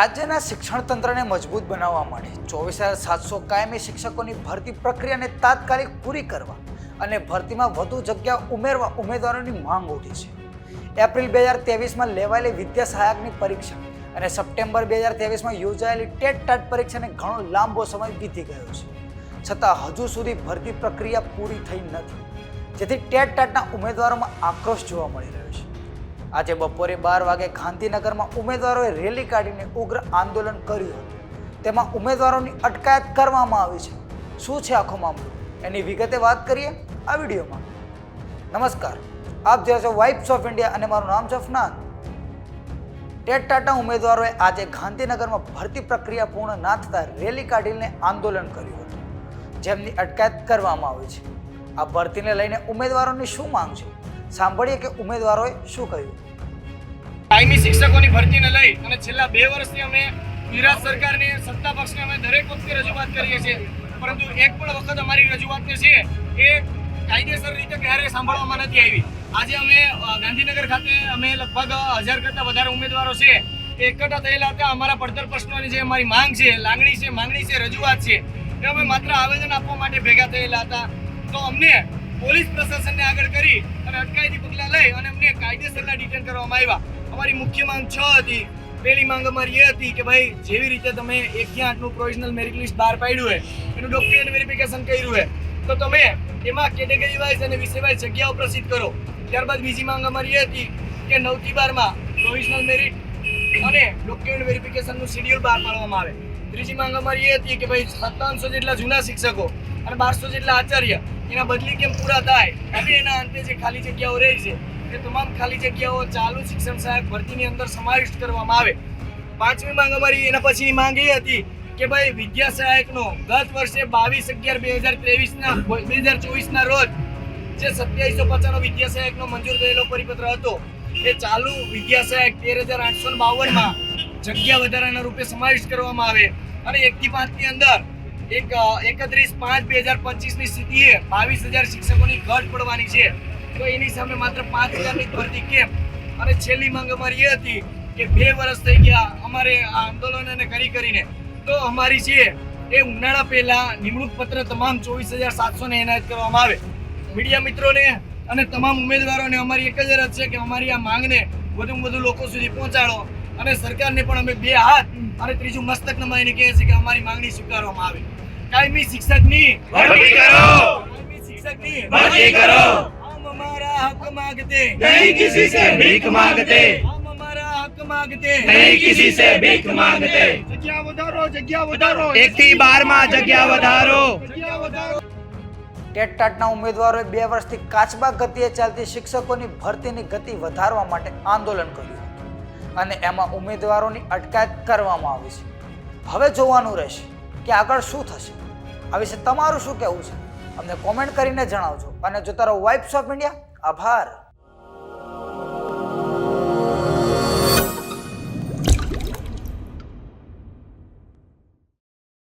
રાજ્યના શિક્ષણ તંત્રને મજબૂત બનાવવા માટે ચોવીસ હજાર સાતસો કાયમી શિક્ષકોની ભરતી પ્રક્રિયાને તાત્કાલિક પૂરી કરવા અને ભરતીમાં વધુ જગ્યા ઉમેરવા ઉમેદવારોની માંગ ઉઠી છે. એપ્રિલ બે હજાર ત્રેવીસમાં લેવાયેલી વિદ્યા સહાયકની પરીક્ષા અને સપ્ટેમ્બર બે હજાર ત્રેવીસમાં યોજાયેલી ટેટ ટાટ પરીક્ષાને ઘણો લાંબો સમય વીતી ગયો છે. છતાં હજુ સુધી ભરતી પ્રક્રિયા પૂરી થઈ નથી. જેથી ટેટ ટાટના ઉમેદવારોમાં આક્રોશ જોવા મળી રહ્યો છે. આજે બપોરે બાર વાગે ગાંધીનગરમાં ઉમેદવારોએ રેલી કાઢીને ઉગ્ર આંદોલન કર્યું હતું. તેમાં ઉમેદવારોની અટકાયત કરવામાં આવી છે. શું છે આખો મામલો? એની વિગતે વાત કરીએ આ વિડીયોમાં. નમસ્કાર. આપ જોયા છો વાઇબ્સ ઓફ ઇન્ડિયા અને મારું નામ છે અફનાન. ટેટ ટાટા ઉમેદવારોએ આજે ગાંધીનગરમાં ભરતી પ્રક્રિયા પૂર્ણ ના થતાં રેલી કાઢીને આંદોલન કર્યું હતું. જેમની અટકાયત કરવામાં આવી છે. આ ભરતીને લઈને ઉમેદવારોની શું માંગ છે? સાંભળીએ કે ઉમેદવારોએ શું કહ્યું? કાયમી શિક્ષકોની ભરતીને લઈ અને છેલ્લા બે વર્ષથી અમે ગુજરાત સરકારને, સત્તા પક્ષને અમે દરેક વખતે રજૂઆત કરીએ છીએ. પરંતુ એક પણ વખત અમારી રજૂઆતને છે, એ કાયદેસર રીતે ક્યારેય સાંભળવામાં નથી આવી. આજે અમે ગાંધીનગર ખાતે અમે લગભગ હજાર કરતાં વધારે ઉમેદવારો છે એકઠા થયેલા હતા. અમારા પડતર પ્રશ્નોની જે અમારી માંગ છે, લાગણી છે, માંગણી છે, રજૂઆત છે, એ અમે માત્ર આવેદન આપવા માટે ભેગા થયેલા હતા. તો અમને પોલીસ પ્રશાસનને આગળ કરી અને અટકાયતી પગલાં લઈ અને અમને કાયદેસરના ડિટેન કરવામાં આવ્યા. અમારી મુખ્ય માંગ છ હતી. પહેલી માંગ અમારી એ હતી કે ભાઈ, જેવી રીતે તમે એકથી આઠનું પ્રોવિઝનલ મેરિટ લિસ્ટ બહાર પાડ્યું હોય એનું ડોક્યુમેન્ટ વેરિફિકેશન કર્યું હોય તો તમે એમાં કેટેગરી વાઇઝ અને વિષય વાઇઝ જગ્યાઓ પ્રસિદ્ધ કરો. ત્યારબાદ બીજી માંગ અમારી એ હતી કે નવથી બારમાં પ્રોવિઝનલ મેરિટ અને ડોક્યુમેન્ટ વેરિફિકેશનનું શેડ્યુલ બહાર પાડવામાં આવે. ત્રીજી માંગ અમારી એ હતી કે ભાઈ સત્તાવનસો જેટલા જૂના શિક્ષકો અને બારસો જેટલા આચાર્ય એના બદલી કેમ પૂરા થાય? અને એના અંતે જે ખાલી જગ્યાઓ રહી છે, એ તમામ ખાલી જગ્યાઓ ચાલુ શિક્ષણ સહાયક ભરતીની અંદર સમાવિષ્ટ કરવામાં આવે. પાંચમી માંગ અમારી એના પછીની માંગ એ હતી કે ભાઈ વિદ્યા સહાયકનો ગત વર્ષે બાવીસ અગિયાર બે હજાર ત્રેવીસના બે હજાર ચોવીસના રોજ જે સત્યાવીસો પચાસનો વિદ્યા સહાયકનો મંજૂર થયેલો પરિપત્ર હતો, એ ચાલુ વિદ્યા સહાયક તેર હજાર આઠસો બાવનમાં જગ્યા વધારાના રૂપે સમાવિષ્ટ કરવામાં આવે. અને એકથી પાંચની અંદર એક એકત્રીસ પાંચ બે હજાર પચીસની સ્થિતિએ બાવીસ હજાર શિક્ષકોની ઘટ પડવાની છે. તો એની સામે માત્ર પાંચ હજારની ભરતી કેમ? અને છેલ્લી માંગ અમારી એ હતી કે બે વર્ષ થઈ ગયા અમારે આ આંદોલનને કરી કરીને. તો અમારી છે એ ઉનાળા પહેલા નિમણૂક પત્ર તમામ ચોવીસ હજાર સાતસોને એનાયત કરવામાં આવે. મીડિયા મિત્રોને અને તમામ ઉમેદવારોને અમારી એક જ અરજ છે કે અમારી આ માંગને વધુમાં વધુ લોકો સુધી પહોંચાડો. અને સરકારને પણ અમે બે હાથ અને ત્રીજું મસ્તક નમાઈને કહીએ છીએ કે અમારી માંગણી સ્વીકારવામાં આવે કાયમી શિક્ષકની ભરતી કરો કાયમી શિક્ષકની ભરતી કરો हम हमारा हक मांगते नहीं किसी से भीख मांगते हम हमारा हक मांगते नहीं किसी से भीख मांगते જગ્યા વધારો જગ્યા વધારો એક થી બાર માં જગ્યા વધારો જગ્યા વધારો ટેટ ટાટના ઉમેદવારોએ બે વર્ષથી કાચબા ગતિએ ચાલતી શિક્ષકોની ભરતીની ગતિ વધારવા માટે આંદોલન કર્યું હતું અને એમાં ઉમેદવારોની અટકાયત કરવામાં આવી છે. હવે જોવાનું રહેશે કે આગળ શું થશે. આ વિશે તમારું શું કહેવું છે? અમને કોમેન્ટ કરીને જણાવજો. અને જોતા રહો વાઇબ્સ ઓફ ઇન્ડિયા આભાર.